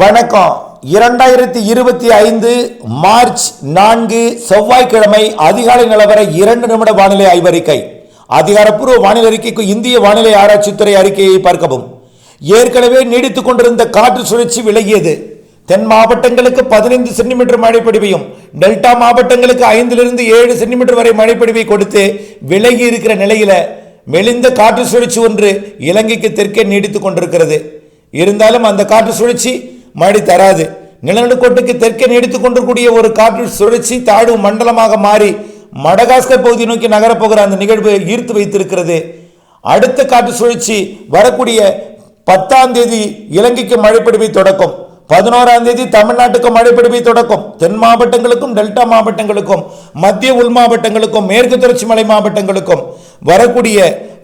வணக்கம். இரண்டாயிரத்தி இருபத்தி ஐந்து மார்ச் நான்கு செவ்வாய்க்கிழமை அதிகாலை நிலவர இரண்டு நிமிட வானிலை ஆய்வறிக்கை. அதிகாரப்பூர்வ வானிலை அறிக்கைக்கு இந்திய வானிலை ஆராய்ச்சித்துறை அறிக்கையை பார்க்கவும். ஏற்கனவே நீடித்துக் கொண்டிருந்த காற்று சுழற்சி விலகியது. தென் மாவட்டங்களுக்கு பதினைந்து சென்டிமீட்டர் மழைப்பொடிவையும் டெல்டா மாவட்டங்களுக்கு ஐந்திலிருந்து ஏழு சென்டிமீட்டர் வரை மழைப்பொடிவை கொடுத்து விலகி இருக்கிற நிலையில மெலிந்த காற்று சுழற்சி ஒன்று இலங்கைக்கு தெற்கே நீடித்துக் கொண்டிருக்கிறது. இருந்தாலும் அந்த காற்று சுழற்சி மழை தராது. நிலநடுக்கோட்டுக்கு தெற்கே நீடித்துக் கொண்டிருக்கூடிய ஒரு காற்று சுழற்சி தாழ்வு மண்டலமாக மாறி மடகாஸ்கர் பகுதி நோக்கி நகரப்போகிற அந்த நிகழ்வு ஈர்த்து வைத்திருக்கிறது. அடுத்த காற்று சுழற்சி வரக்கூடிய பத்தாம் தேதி இலங்கைக்கு மழைப்பிடிவை தொடக்கும். பதினோராம் தேதி தமிழ்நாட்டுக்கு மழைப்பிடிவை தொடக்கும். தென் மாவட்டங்களுக்கும் டெல்டா மாவட்டங்களுக்கும் மத்திய உள் மாவட்டங்களுக்கும் மேற்கு தொடர்ச்சி மலை மாவட்டங்களுக்கும் வரக்கூடிய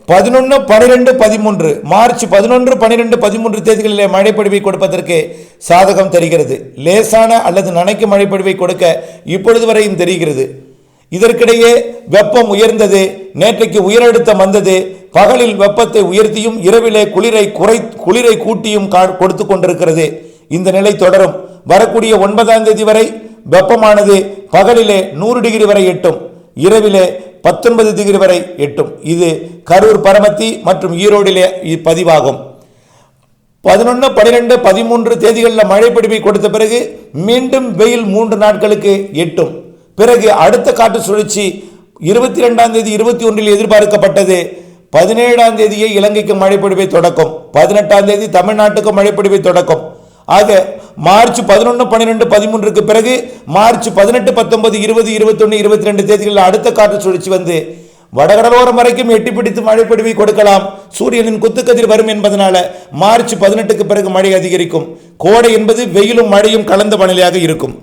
பதினொன்று பனிரெண்டு பதிமூன்று. மார்ச் பதினொன்று பனிரெண்டு பதிமூன்று தேதிகளிலே மழைப்பொழிவை கொடுப்பதற்கு சாதகம் தெரிகிறது. லேசான அல்லது நனைக்கும் மழைப்பொழிவை கொடுக்க இப்பொழுது வரையும் தெரிகிறது. இதற்கிடையே வெப்பம் உயர்ந்தது நேற்றைக்கு உயரழுத்தம் வந்தது. பகலில் வெப்பத்தை உயர்த்தியும் இரவிலே குளிரை குறை குளிரை கூட்டியும் கா- கொடுத்து கொண்டிருக்கிறது. இந்த நிலை தொடரும். வரக்கூடிய ஒன்பதாம் தேதி வரை வெப்பமானது பகலிலே நூறு டிகிரி வரை எட்டும். இரவிலே பத்தொன்பது டிகிரி வரை எட்டும். இது கரூர் பரமத்தி மற்றும் ஈரோடிலே பதிவாகும். பதினொன்று பன்னிரெண்டு பதிமூன்று தேதிகளில் மழைப்பிடிவை கொடுத்த பிறகு மீண்டும் வெயில் மூன்று நாட்களுக்கு எட்டும். பிறகு அடுத்த காற்று சுழற்சி இருபத்தி ரெண்டாம் தேதி இருபத்தி ஒன்றில் எதிர்பார்க்கப்பட்டது. பதினேழாம் தேதியே இலங்கைக்கு மழைப்பிடிவை தொடக்கும். பதினெட்டாம் தேதி தமிழ்நாட்டுக்கு மழைப்பிடிவை தொடக்கும். ஆக மார்ச் பதினொன்று பன்னிரெண்டு பதிமூன்றுக்கு பிறகு மார்ச் பதினெட்டு பத்தொன்பது இருபது இருபத்தொன்று இருபத்தி ரெண்டு தேதிகளில் அடுத்த காற்று சுழற்சி வந்து வடகடலோரம் வரைக்கும் எட்டி பிடித்து மழை பொழிவை கொடுக்கலாம். சூரியனின் குத்துக்கதிர் வரும் என்பதனால மார்ச் பதினெட்டுக்கு பிறகு மழை அதிகரிக்கும். கோடை என்பது வெயிலும் மழையும் கலந்த வானிலையாக இருக்கும்.